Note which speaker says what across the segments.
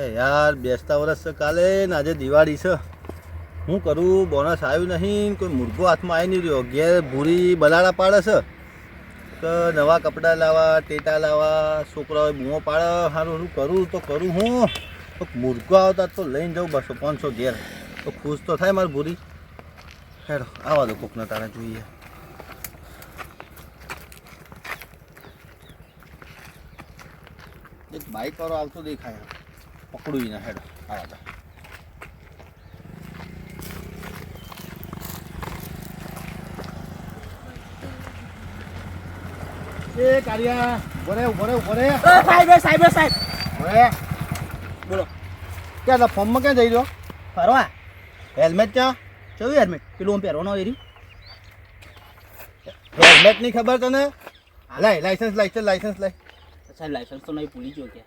Speaker 1: એ યાર, બેસતા વર્ષ છે કાલે ને આજે દિવાળી છે. હું કરું? બોનસ આવ્યું નહીં, કોઈ મુર્ગો હાથમાં આવી નહીં રહ્યો. ઘેર ભૂરી બલાડા પાડે છે. કે નવા કપડાં લાવવા ટેટા લાવવા છોકરાઓએ બૂમો પાડે. સારું શું કરું તો કરું હું. તો મુર્ગો આવતા તો લઈને જાઉં બસો, પાંચસો ઘેર. તો ખુશ તો થાય મારી ભૂરી. હેડો, આવા દો કોકના તારે જોઈએ. એક વાળો આવતો દેખાય. પકડું ના હેડો. આવા દો એ કારિયા ઊભો રે ઊભો રે ઊભો રે.
Speaker 2: સાહેબ સાહેબ સાહેબ.
Speaker 1: ઊભો રે.
Speaker 2: બોલો.
Speaker 1: ક્યાં હતા ફોર્મમાં ક્યાં જઈ રહ્યો?
Speaker 2: ફરવા?
Speaker 1: હેલ્મેટ ક્યાં?
Speaker 2: જોયું હેલ્મેટ? પેલું આમ પહેરવાનો એરી
Speaker 1: હેલ્મેટની ખબર તને? લાય લાઇસન્સ લાયસન્સ લાઇસન્સ લાય.
Speaker 2: સાહેબ લાઇસન્સ તો નહીં ભૂલી ગયો કે.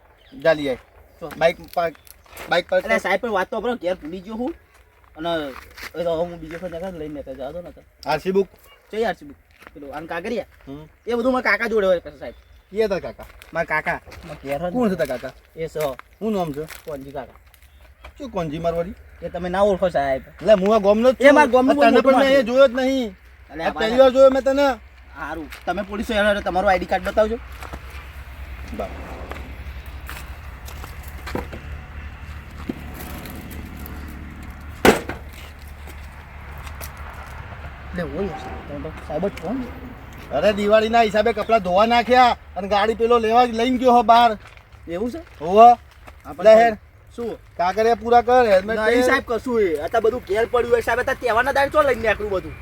Speaker 1: જાલી
Speaker 2: ચો.
Speaker 1: બાઈક પાર્ક બાઈક પર
Speaker 2: એટલે સાહેબ પણ વાત તો આપણે ઘેર ભૂલી ગયો હું. અને એ તો હું બીજો કોઈ જગા લઈને નતા જતો નતો.
Speaker 1: આરસી બુક
Speaker 2: છે આરસી બુક પેલું આન કાગરિયા એ બધું મારા કાકા જોડે હોય પછી સાહેબ.
Speaker 1: કે તાર કાકા?
Speaker 2: મારા કાકા. ઘેર
Speaker 1: કોણ છે કાકા?
Speaker 2: એ સો
Speaker 1: હું નામ છે?
Speaker 2: કોણજી કાકા.
Speaker 1: શું કોણજી મારવાડી
Speaker 2: એ તમે ના ઓળખો સાહેબ.
Speaker 1: એટલે હું આ ગોમનો નો
Speaker 2: એ મારા ગામનું
Speaker 1: તને પણ મેં એ જોયો જ નહીં. આ પહેલી વાર જોયો મેં તને.
Speaker 2: સારું. તમે પોલીસ તમારું આઈડી કાર્ડ બતાવજો. એટલે હોય હશે. તમે તો સાહેબ જ
Speaker 1: અરે દિવાળીના હિસાબે કપડાં ધોવા નાખ્યા અને ગાડી પેલો લેવા લઈને ગયો હો બહાર.
Speaker 2: એવું છે?
Speaker 1: હોવા.
Speaker 2: આપણે
Speaker 1: હેર
Speaker 2: શું?
Speaker 1: કાકરિયા પૂરા કર હેલ્મેટ
Speaker 2: નહીં સાહેબ કશું એ. આ બધું ઘેર પડ્યું હોય સાહેબ. આ તહેવારના દાડે ચો લઈને નીકળ્યું બધું?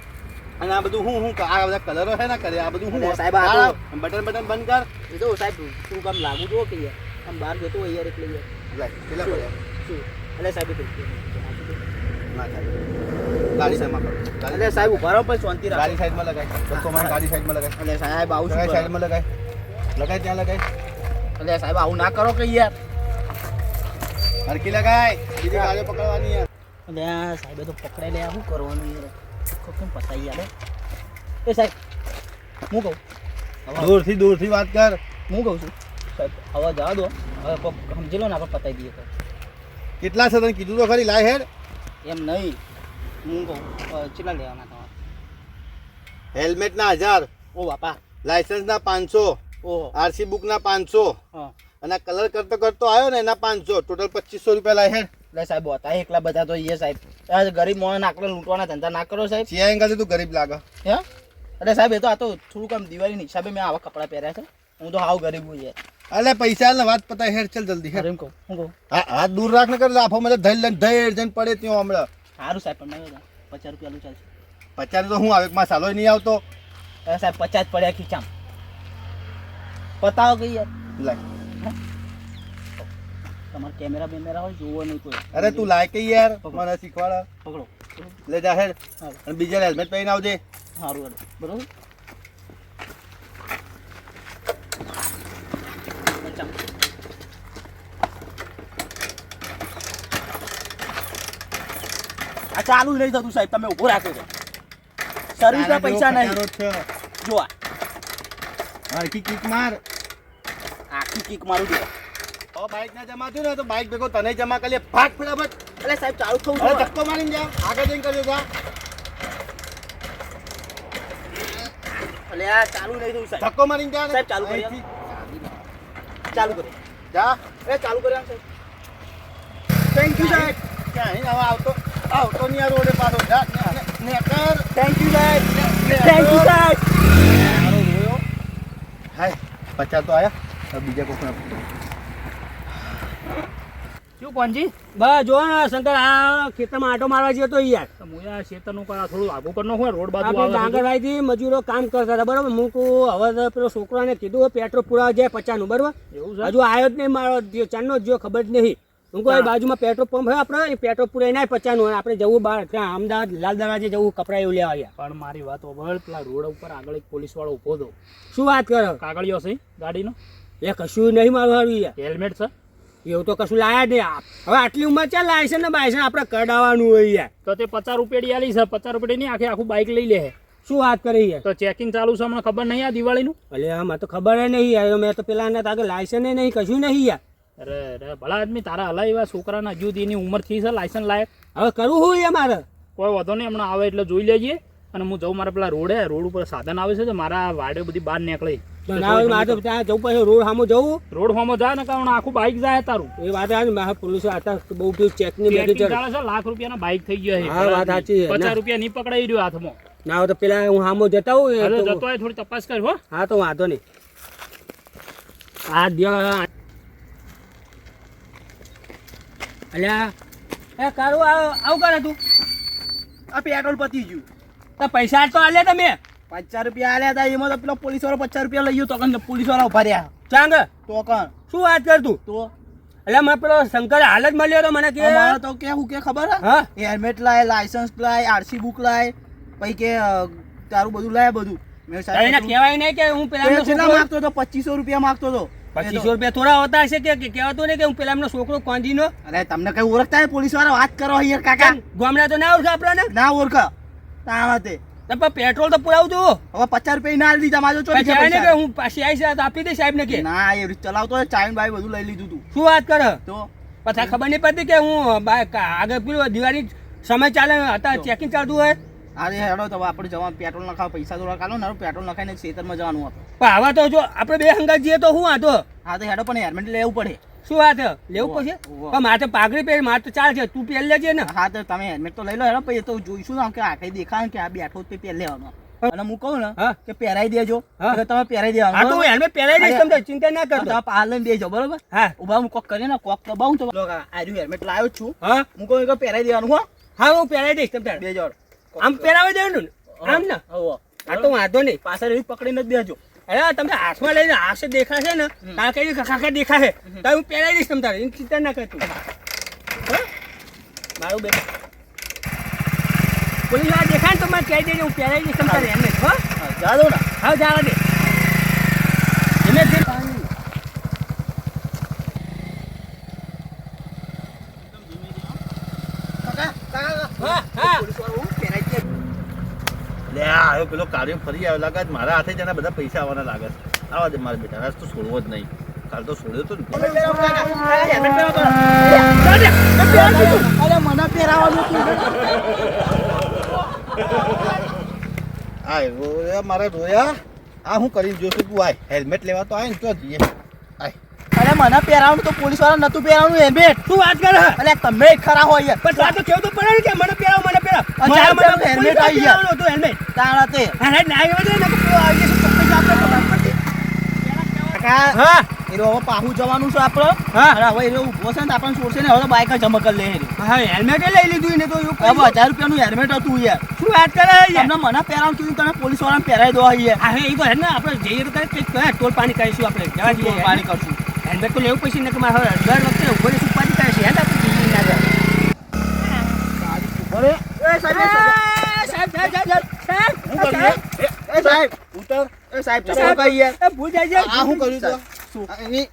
Speaker 1: અને આ બધું હું હું આ બધા કલરો છે ને કરે આ બધું હું
Speaker 2: સાહેબ, આ
Speaker 1: બટન બટન બંધ કર.
Speaker 2: એ તો સાહેબ તું કામ લાગુ જો કે આમ બહાર જતો હોય યાર એટલે યાર.
Speaker 1: પેલા
Speaker 2: શું? એટલે સાહેબ
Speaker 1: ના થાય. ગાડી સાઈડમાં કર. ગાડી-
Speaker 2: એટલે સાહેબ ઊભા રહો પણ શાંતિ રાખો.
Speaker 1: ગાડી સાઈડમાં લગાય. બસો માં ગાડી સાઈડમાં લગાય.
Speaker 2: એટલે સાહેબ આવું શું
Speaker 1: લગાય
Speaker 2: કરો?
Speaker 1: સાઈડમાં લગાય. લગાય ત્યાં લગાય.
Speaker 2: એટલે સાહેબ આવું ના કરો કે યાર.
Speaker 1: હરકી લગાય. બીજી ગાડીઓ પકડવાની યાર.
Speaker 2: એટલે આ સાહેબે તો પકડાઈ લે શું કરવાનું યાર? આખો કેમ પતાઈ યાર એ સાહેબ હું કહું? હવે
Speaker 1: દૂરથી દૂરથી વાત કર.
Speaker 2: હું કહું છું? સાહેબ હવે જવા દો. હવે કોક સમજી લો ને આપણે પતાઈ દઈએ તો.
Speaker 1: કેટલા છે તને કીધું તો ખરી લાય હેડ.
Speaker 2: એમ નહીં. હું કહું કેટલા લેવાના તમારે?
Speaker 1: હેલ્મેટ ના હજાર
Speaker 2: ઓ બાપા.
Speaker 1: લાયસન્સ ના પાંચસો
Speaker 2: ઓહો.
Speaker 1: આરસી બુક ના પાંચસો.
Speaker 2: હા.
Speaker 1: અને કલર કરતો કરતો આવ્યો ને એના પાંચસો. ટોટલ પચીસો રૂપિયા લાય
Speaker 2: એટલે સાહેબ હતા એકલા બધા તો એ સાહેબ. ગરીબ મોણ આકડે લૂંટવાના ધંધા ના કરો સાહેબ.
Speaker 1: સિયા એંગલથી તું ગરીબ લાગે.
Speaker 2: હે? અરે સાહેબ એ તો આ તો થોડુંક આમ દિવાળીની હિસાબે મેં આવા કપડાં પહેર્યા છે. હું તો હાવ ગરીબ હું છે.
Speaker 1: અલે પૈસા ને વાત પતાય હેર ચલ જલ્દી હેર
Speaker 2: એમ કહું હું કહું?
Speaker 1: હા હાથ દૂર રાખ ને કર લાફો મને ધઈ લઈને ધઈ જઈને પડે ત્યાં હમણાં.
Speaker 2: સારું સાહેબ પણ નહીં પચાસ રૂપિયાનું ચાલશે
Speaker 1: પચાસ તો હું આવે માં સાલો નહીં આવતો.
Speaker 2: અરે સાહેબ પચાસ પડ્યા ખીચામ પતાવો કઈ યાર.
Speaker 1: લાય
Speaker 2: તમારે કેમેરા બેમેરા હોય જોવો નહીં કોઈ.
Speaker 1: અરે તું લાય કે યાર મને શીખવાડા.
Speaker 2: પકડો.
Speaker 1: લે જા
Speaker 2: હેર
Speaker 1: અને બીજા હેલ્મેટ પહેરીને આવજે.
Speaker 2: સારું બરોબર? ચાલુ નહીં થતું સાહેબ તમે ઊભો રાખો છો. સર્વિસના પૈસા નહીં. જો
Speaker 1: આખી કિક માર.
Speaker 2: આખી કિક મારું જો
Speaker 1: ઓ બાઈક ના જમા થયું ને તો બાઈક ભેગો તને જમા કરી ફાટ ફટાફટ.
Speaker 2: એટલે સાહેબ ચાલુ થવું
Speaker 1: અરે ધક્કો મારીને જા. આગળ જઈને કરજો જા.
Speaker 2: આ ચાલુ નહીં થયું સાહેબ.
Speaker 1: ધક્કો મારીને જા.
Speaker 2: સાહેબ, ચાલુ કરી. ચાલુ કરો
Speaker 1: જા.
Speaker 2: એ ચાલુ કર્યા સાહેબ. થેન્ક યુ સાહેબ.
Speaker 1: ક્યાં હવે આવતો. આવતો તો આ રોડે પાછો જા ને, ને, ને કર
Speaker 2: થેન્ક યુ સાહેબ થેન્ક યુ સાહેબ
Speaker 1: મારો રોયો હાય પચાસ તો આયા. બીજા કોકના
Speaker 3: શું કોણજી
Speaker 4: બસ જો ને શંકર આ ખેતરમાં આટો મારવા જતો યાર
Speaker 3: તો હું આ ખેતરનું કાં થોડું આગું કરનો હોય રોડ બાજુ
Speaker 4: આપણે
Speaker 3: આવે છે.
Speaker 4: ડાંગરભાઈ થી મજૂરો કામ કરતા હતા બરાબર હું કહું હવે પેલો છોકરાને કીધું પેટ્રોલ પુરાવા જાય પચાસનું બરાબર
Speaker 3: એવું
Speaker 4: હજુ આવ્યો જ નહીં મારો ચાંદનો જો ખબર જ નહીં. હું એ બાજુમાં પેટ્રોલ પંપ હોય આપણે પેટ્રોલ પુરાઈ ના પચાસનું હોય. આપણે જવું બહાર ત્યાં અમદાવાદ લાલ દરવાજે જવું કપડા એવું લેવા આવ્યા.
Speaker 3: પણ મારી વાત ઓભળ પેલા રોડ ઉપર આગળ એક પોલીસ વાળો ઊભો હતો.
Speaker 4: શું વાત કરો?
Speaker 3: કાગળિયો છે ગાડીનો.
Speaker 4: એ કશું નહીં મારું હારું યાર.
Speaker 3: હેલ્મેટ છે.
Speaker 4: એવું તો કશું લાયા નહીં. હવે આટલી ઉંમર છે લાયસન્સ ને? બાયસન્સ આપણે કઢાવવાનું હોય યાર.
Speaker 3: તો તે પચાસ રૂપિયા આલી છે. પચાસ રૂપિયા નહીં આખે આખું બાઇક લઈ લે
Speaker 4: શું વાત કરી યાર?
Speaker 3: તો ચેકિંગ ચાલુ છે હમણાં ખબર નહીં આ દિવાળીનું?
Speaker 4: અલે આમાં તો ખબર નહીં યાર. મેં તો પેલા આગળ લાયસન્સ નહીં કશું નહીં યાર.
Speaker 3: અરે અરે ભલા આદમી તારા હલા એવા છોકરાના હજુ એની ઉંમર થઈ છે લાયસન્સ લાયક?
Speaker 4: હવે કરવું હોય એ મારે?
Speaker 3: કોઈ વાંધો નહીં હમણાં આવે એટલે જોઈ લેજે. અને હું જઉં મારા પેલા રોડે રોડ ઉપર સાધન આવે છે તો મારા વાડે બધી બહાર નીકળે.
Speaker 4: ના જવું પછી રોડ સામું જવું?
Speaker 3: રોડ હોમો જાય ને કારણ આખું બાઇક જાય તારું?
Speaker 4: એ વાત આવે ને પોલીસો બહુ
Speaker 3: ચેક છે લાખ રૂપિયાના બાઇક થઈ ગયા છે.
Speaker 4: વાત સાચી
Speaker 3: પચાસ રૂપિયા નહીં પકડાઈ રહ્યો હાથમાં.
Speaker 4: ના હોય તો પેલા હું સામો જતા હોઉં
Speaker 3: જતો હોય થોડી તપાસ કર હો.
Speaker 4: હા તો વાંધો નહીં. આ અલ્યા. એ કારું આવ આવું કરે તું.
Speaker 2: આ પેટ્રોલ પતી ગયું.
Speaker 4: તો પૈસા તો આલે તમે.
Speaker 2: પચાસ રૂપિયા આલ્યા હતા એમાં તો પેલો પોલીસ વાળો પચાસ રૂપિયા લઈ ગયો તો કણ પોલીસવાળા ઊભા રહ્યા.
Speaker 4: ચાંગ
Speaker 2: તો કણ?
Speaker 4: શું વાત કર તું?
Speaker 2: તો?
Speaker 4: એટલે મને પેલો શંકર હાલ જ મળ્યો તો મને કે.
Speaker 2: તો કે હું કે ખબર હે? હેલ્મેટ લાય લાયસન્સ લાય આરસી બુક લાય પછી કે તારું બધું લાય બધું. મેં
Speaker 4: કહેવાય નહીં કે હું પેલા
Speaker 2: માંગતો હતો પચીસો રૂપિયા માંગતો હતો.
Speaker 4: પચીસો રૂપિયા થોડા હોતા હશે કે કહેવાતું નહીં કે હું પેલા એમનો છોકરો કોંજીનો
Speaker 2: અરે તમને કઈ ઓળખતા પોલીસવાળા વાત કરો યાર કાકા.
Speaker 4: ગામડા તો ના ઓળખે આપણને?
Speaker 2: ના ઓળખ. તાણા તે.
Speaker 4: તો પેટ્રોલ તો પુરાવું
Speaker 2: હવે પચાસ રૂપિયા ના આલી દીધા માજો ચોરી
Speaker 4: છે ને કે હું પાછી આવી સાહેબ આપી દે સાહેબ ને કે.
Speaker 2: ના એ ચલાવતો ચાઇન બાઈ બધું લઈ લીધું તું.
Speaker 4: શું વાત કરે?
Speaker 2: તો?
Speaker 4: પછી ખબર નહીં પડતી કે હું આગળ પેલું દિવાળી સમય ચાલે હતા ચેકિંગ ચાલતું હોય?
Speaker 2: અરે હેડો તો આપણે જવા પેટ્રોલ નખાવ પૈસા થોડા કાઢો ને પેટ્રોલ નખાઈને ખેતરમાં જવાનું હતું.
Speaker 4: પણ આવા તો જો આપણે બે હંગાત જઈએ તો શું વાંધો?
Speaker 2: હા તો હેડો પણ હેલ્મેટ લેવું પડે.
Speaker 4: શું વાત છે? લેવું પડશે? પણ મારે પાઘડી પહેરી મારે તો ચાલશે તું પહેરી લેજે ને.
Speaker 2: હા તો તમે હેલ્મેટ તો લઈ લો હેડો પછી તો જોઈશું ને કે આખે દેખાય કે આ બેઠો તે પહેર લેવાનો. અને હું કહું ને કે પહેરાઈ દેજો.
Speaker 4: હા.
Speaker 2: તમે પહેરાઈ
Speaker 4: હા તો
Speaker 2: દેવાનું
Speaker 4: હેલ્મેટ પહેરાવી દઈશ તમને ચિંતા ના કરતો.
Speaker 2: તમે પાર લઈને દેજો બરોબર?
Speaker 4: હા.
Speaker 2: ઊભા હું કોક કરીને કોક દબાવું તો. આ હેલ્મેટ લાવ્યો છું
Speaker 4: હા.
Speaker 2: હું. કહું કે પહેરાઈ દેવાનું હા.
Speaker 4: હા હું પહેરાઈ દઈશ તમને.
Speaker 2: બે જોડ
Speaker 4: આમ પહેરાવી દેવાનું ને? આમ ને? આ તો વાંધો નહીં.
Speaker 2: પાછળ એવી પકડીને જ બેજો
Speaker 4: અરે તમે હાથમાં લઈને હાથે દેખાશે ને કાકા કઈ કાકા દેખાશે તો હું પહેરાવી દઈશ તમને એની ચિંતા ના કરતું
Speaker 2: મારું બે
Speaker 4: પોલીસવાળા દેખાય ને તો મને કહી દેજો હું પહેરાવી દઈશ તમને તારે એમને
Speaker 2: હા, જાડો ને.
Speaker 4: હા જાડો દે ધીમે ધીમે
Speaker 2: કાકા કાકા
Speaker 4: હા હા
Speaker 2: પોલીસ વાળો હું પહેરાઈ દે
Speaker 1: આ આવ્યો પેલો કાર્ય ફરી આવ્યો. લાગે મારા હાથે જ એના બધા પૈસા આવવાના લાગે છે. આવા દે મારા બેટા આજ તો છોડવો જ નહીં. કાલ તો છોડ્યો તો ને.
Speaker 2: હેલ્મેટ પહેરાવો કાકા. અરે મને પહેરાવાનું.
Speaker 1: આ મારા રોયા. આ હું કરી જોશું તું આય. હેલ્મેટ લેવા તો આય ને તો જઈએ.
Speaker 2: મને પહેરાવું તો પોલીસવાળા નતું પહેરાવાનું હેલ્મેટ
Speaker 4: શું વાત કરે?
Speaker 2: અરે તમે ખરા હોય યાર
Speaker 4: પણ વાત તો કેવું તો પડે ને કે મને પહેરાવ મને પહેરાવ.
Speaker 2: અચ્છા,
Speaker 4: મને-
Speaker 2: હેલ્મેટ આવી ગયા.
Speaker 4: પહેરાવવાનું હેલ્મેટ.
Speaker 2: તાણા તે.
Speaker 4: અરે ના આવ્યો ને તો પેલો આવી જશે તો પૈસા આપણે ખબર પડતી
Speaker 2: કાકા
Speaker 4: હા?
Speaker 2: એરો તો હવે પાહુ જવાનું છે આપણે.
Speaker 4: હા.
Speaker 2: અરે હવે એરો ઊભો છે ને તો આપણને છોડશે ને હવે તો બાઈક જ લે.
Speaker 4: હા હેલ્મેટ લઈ લીધું ને તો એવું
Speaker 2: હવે. હજાર રૂપિયાનું હેલ્મેટ હતું યાર
Speaker 4: શું વાત કરે છે
Speaker 2: તમને મને પહેરાવું કીધું તને પોલીસ વાળાને પહેરાવી દો અહીંયા.
Speaker 4: હા એ તો હે ને આપણે જઈએ તો કંઈક કંઈક ટોલ પાણી કરીશું આપણે. જવા દઈએ
Speaker 2: પાણી કરશું?
Speaker 4: હેલ્મેટ તો લેવું પછી ને કે મારે હવે દર વખતે ઊભો રહીશું ઉપાધિ કરે છે હેડ આપણે જઈએ ના જાય.
Speaker 2: એ સાહેબ સાહેબ.
Speaker 4: સાહેબ, સાહેબ, સાહેબ,
Speaker 1: એ
Speaker 2: સાહેબ
Speaker 1: ઉતર
Speaker 2: એ સાહેબ ચપ્પલ કઈ યાર
Speaker 4: એ ભૂલ જાય.
Speaker 1: આ હું કર્યું તો
Speaker 2: શું?
Speaker 1: એની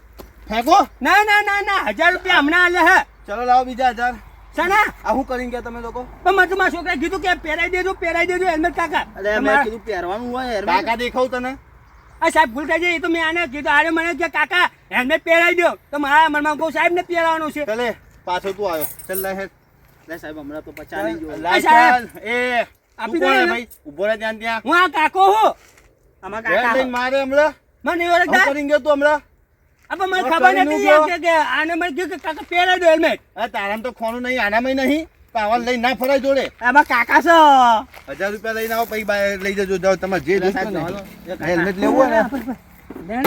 Speaker 1: ફેંકો
Speaker 4: ના ના ના ના હજાર રૂપિયા હમણાં આલે હે
Speaker 1: ચલો લાવો બીજા હજાર
Speaker 4: સાના
Speaker 1: આ હું કરીને ગયા તમે લોકો
Speaker 4: પણ મેં તો મારા છોકરાએ કીધું કે પહેરાઈ દેજો પહેરાઈ દેજો હેલ્મેટ કાકા
Speaker 2: અરે મેં કીધું પહેરવાનું હોય હેલ્મેટ
Speaker 1: કાકા દેખાવ તને
Speaker 4: આ સાહેબ ભૂલ થઈ જાય એ તો મેં આને કીધું. આરે મને કે કાકા હેલ્મેટ પહેરાવી દો. તો મારા મનમાં કહું સાહેબ ને પહેરાવાનું છે.
Speaker 1: ચલે પાછો તું આવ્યો. ચલ લે
Speaker 2: લે સાહેબ હમણાં તો પચાસ નહીં જોવે.
Speaker 4: સાહેબ.
Speaker 1: એ
Speaker 4: આપી દો
Speaker 1: ભાઈ? ઊભો રહે ત્યાં ત્યાં.
Speaker 4: હું આ કાકો હું.
Speaker 2: આમાં કાકા.
Speaker 1: લઈને મારે હમણાં.
Speaker 4: મને
Speaker 1: એવું
Speaker 4: ઓળખતા
Speaker 1: કરીને ગયો તું હમણાં.
Speaker 4: અબ મને ખબર નથી
Speaker 1: ગયો.
Speaker 4: કે આને મને કીધું કે કાકા પહેરાવી દો હેલ્મેટ.
Speaker 1: તારામ તારામાં તો ખોનું નહીં આનામાં નહીં. પાવન લઈ ના ફરાય જોડે.
Speaker 2: આમાં કાકા છો?
Speaker 1: હજાર રૂપિયા લઈને આવો પછી બાય લઈ જજો. જાઓ તમારે જે. હેલ્મેટ લેવું હોય ને?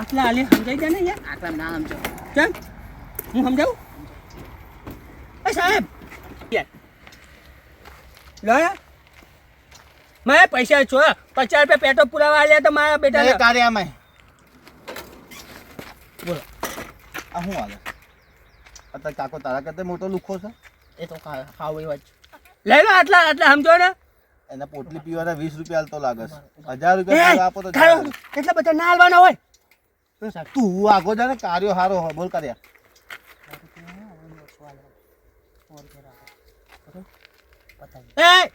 Speaker 4: આટલા આલે સમજાઈ જાય ને યાર
Speaker 2: આટલા ના સમજો.
Speaker 4: કેમ? હું સમજાવું? એ સાહેબ. લો મારે પૈસા છો પચાસ રૂપિયા પેટ્રોલ પુરાવા આલ્યા તો મારા બેટા
Speaker 1: કાર્યમાં બોલો. આ શું હાલે? અત્યારે કાકો તારા કરતા મોટો લુખો છે?
Speaker 2: એ તો ખાવ એવા જ.
Speaker 4: લઈ લો આટલા આટલા સમજો ને.
Speaker 1: એના પોટલી પીવાના વીસ રૂપિયા હાલતો લાગે છે. હજાર રૂપિયા આપો તો.
Speaker 4: એટલા બધા ના હાલવાના હોય?
Speaker 1: તું આગો જા ને કાર્યો હારો હોય. બોલ કર્યા.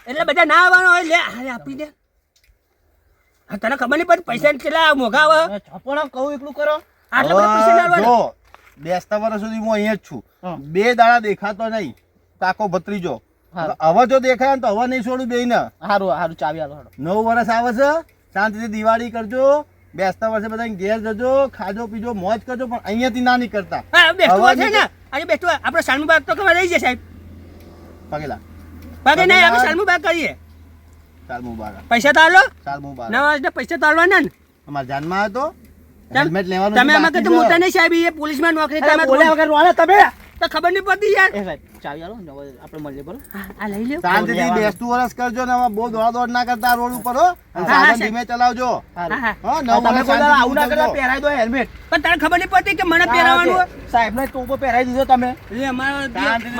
Speaker 4: એટલે બધા ના આવવાનો હોય લે હારે આપી દે. હા તને ખબર નહીં પડતી પૈસા કેટલા મોઘા આવે
Speaker 2: પણ કહું એટલું કરો.
Speaker 4: આટલા બધા પૈસા ના
Speaker 1: બેસતા વર્ષ સુધી હું અહીંયા જ છું. બે દાડા દેખાતો નહીં. કાકો ભત્રીજો. હવે જો દેખાય તો હવે નહીં છોડું બે ને
Speaker 2: સારું સારું ચાવી હેડો
Speaker 1: નવ વર્ષ આવે છે શાંતિથી દિવાળી કરજો બેસતા વર્ષે બધા ઘેર જજો ખાજો પીજો મોજ કરજો પણ અહીંયાથી ના નીકળતા.
Speaker 4: કરતા છે આજે બેસતું આપણે સાલમું બાગ તો ખબર રહી જાય સાહેબ.
Speaker 1: પગેલા
Speaker 4: પગે નહીં આપણે
Speaker 1: બાગ.
Speaker 4: બાગ કરીએ.
Speaker 1: સાલ મુબારક.
Speaker 4: પૈસા તો આલો.
Speaker 1: સાલ મુબારક.
Speaker 4: નવા પૈસા તો ને.
Speaker 1: અમારા જાનમાં આવ્યો તો? હેલ્મેટ લેવાનું
Speaker 4: તમે આમાં કહેતો મોટા નહીં સાહેબ એ પોલીસમાં નોકરી તમે
Speaker 2: બોલ્યા વગર રોવાના તમે?
Speaker 4: તો ખબર નહીં પડતી યાર.
Speaker 2: એ સાહેબ ચાવી આલો આપણે મળીએ બરોબર
Speaker 4: આ લઈ લ્યો.
Speaker 1: શાંતિથી બેસતું વરસ કરજો ને આમાં બહુ દોડા દોડ ના કરતા રોડ ઉપર હો. સાધન ધીમે ચલાવજો.
Speaker 4: હા,
Speaker 1: હા.
Speaker 2: તમે કોઈ આવું ના કરતા. પહેરાઈ દો હેલ્મેટ.
Speaker 4: પણ તને ખબર નહીં પડતી કે મને પહેરાવાનું
Speaker 2: સાહેબ ને ટોપો પહેરાઈ દીધો તમે.
Speaker 4: એ અમારો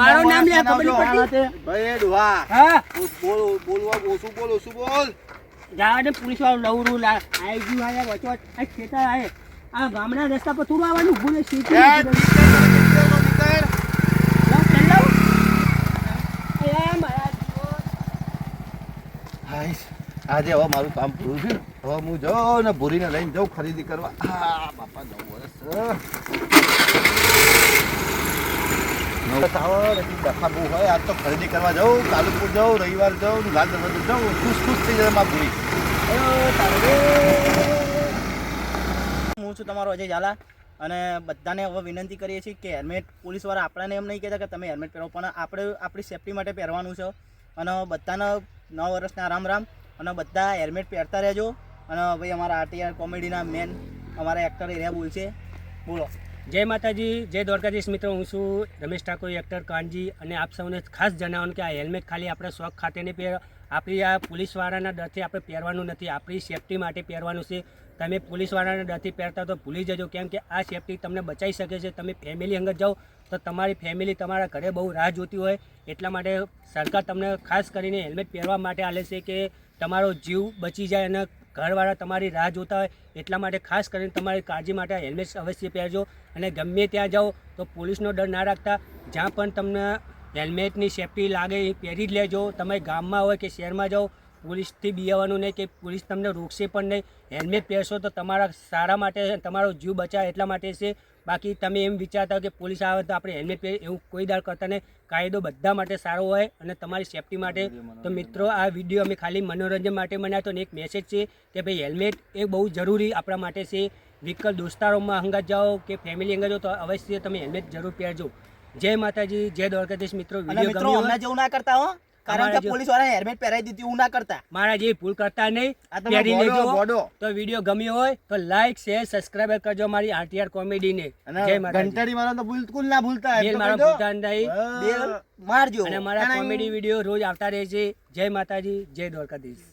Speaker 4: મારો નામ લે ખબર નહીં પડતી?
Speaker 1: ભાઈ ડુવા
Speaker 4: હા.
Speaker 1: બોલ બોલ બોલ ઓછું બોલ ઓછું બોલ.
Speaker 4: જાવા દે પોલીસ વાળો લવરું લા ગયું આયા વચો વચ આ ખેતર આવે આ ગામના રસ્તા પર થોડું આવવાનું ઊભું રહે સીટી
Speaker 1: આજે હવે મારું કામ પૂરું થયું. હવે હું જાઉં ને ભૂરીને લઈને જાઉં ખરીદી કરવા. આ બાપા નવ વર્ષ. હોય આજ તો ખરીદી કરવા જાઉં કાલુપુર જાઉં, રવિવાર જાઉં લાલ દરવાજો જાઉં, ખુશ ખુશ થઈ ભૂરી
Speaker 2: હું છું તમારો અજય ઝાલા અને બધાને હવે વિનંતી કરીએ છીએ કે હેલ્મેટ પોલીસવાળા આપણાને એમ નહીં કહેતા કે તમે હેલ્મેટ પહેરો, પણ આપણે આપણી સેફટી માટે પહેરવાનું છે. અને બધાને નવ વર્ષના રામ રામ અને બધા હેલ્મેટ પહેરતા રહેજો. અને ભાઈ અમારા આરટીઆર કોમેડીના મેન અમારા એક્ટર એરિયા બોલશે. બોલો.
Speaker 4: જય માતાજી, જય દ્વારકાધીશ મિત્રો. હું છું રમેશ ઠાકોર એક્ટર કાનજી અને આપ સૌને ખાસ જણાવવાનું કે આ હેલ્મેટ ખાલી આપણે શોખ ખાતે નહીં પહેર, આપણી આ પોલીસવાળાના ડરથી આપણે પહેરવાનું નથી, આપણી સેફટી માટે પહેરવાનું છે. તમે પોલીસવાળાના ડરથી પહેરતા તો ભૂલી જજો, કેમ કે આ સેફટી તમને બચાવી શકે છે. તમે ફેમિલી અંગત જાઓ તો તમારી ફેમિલી તમારા ઘરે બહુ રાહ જોતી હોય. એટલા માટે સરકાર તમને ખાસ કરીને હેલ્મેટ પહેરવા માટે આલે છે કે તમારો જીવ બચી જાય અને ઘરવાળા તમારી રાહ જોતા હોય એટલા માટે ખાસ કરીને તમારી કાળજી માટે હેલ્મેટ અવશ્ય પહેરજો અને ગમે ત્યાં જાઓ તો પોલીસનો ડર ના રાખતા. જ્યાં પણ તમને હેલ્મેટની સેફટી લાગે એ પહેરી જ લેજો. તમે ગામમાં હોય કે શહેરમાં જાઓ પોલીસથી બિયાવાનું નહીં કે પોલીસ તમને રોકશે પણ નહીં. હેલ્મેટ પહેરશો તો તમારા સારા માટે તમારો જીવ બચાવે એટલા માટે છે. બાકી તમે એમ વિચારતા હો કે પોલીસ આવે તો આપણે હેલ્મેટ પહેરી એવું કોઈ દાળ કરતા નહીં. કાયદો બધા માટે સારો હોય અને તમારી સેફટી માટે. તો મિત્રો આ વીડિયો અમે ખાલી મનોરંજન માટે બનાવ્યો તો અને એક મેસેજ છે કે ભાઈ હેલ્મેટ એ બહુ જરૂરી આપણા માટે છે. વ્હીકલ દોસ્તારોમાં અંગત જાઓ કે ફેમિલી અંગત જાઓ તો અવશ્ય તમે હેલ્મેટ જરૂર પહેરજો. જય માતાજી જય દ્વારકાધીશ મિત્રો. વીડિયો ગમ્યો
Speaker 2: ના કરતા હો. કારણ કે પોલીસવાળા હેલ્મેટ પહેરાવી દીધી એવું ના કરતા.
Speaker 4: મારા જેવી ભૂલ કરતા નહીં. પહેરી લેજો. તો વીડિયો ગમ્યો હોય તો લાઈક શેર સબસ્ક્રાઇબ કરજો મારી આરટીઆર કોમેડી ને.
Speaker 1: ઘંટડી મારા તો બિલકુલ ના ભૂલતા
Speaker 4: બેલ મારા ભૂલતા નહીં.
Speaker 2: બેલ મારજો.
Speaker 4: અને મારા કોમેડી વીડિયો રોજ આવતા રહે છે જય માતાજી જય દ્વારકાધીશ.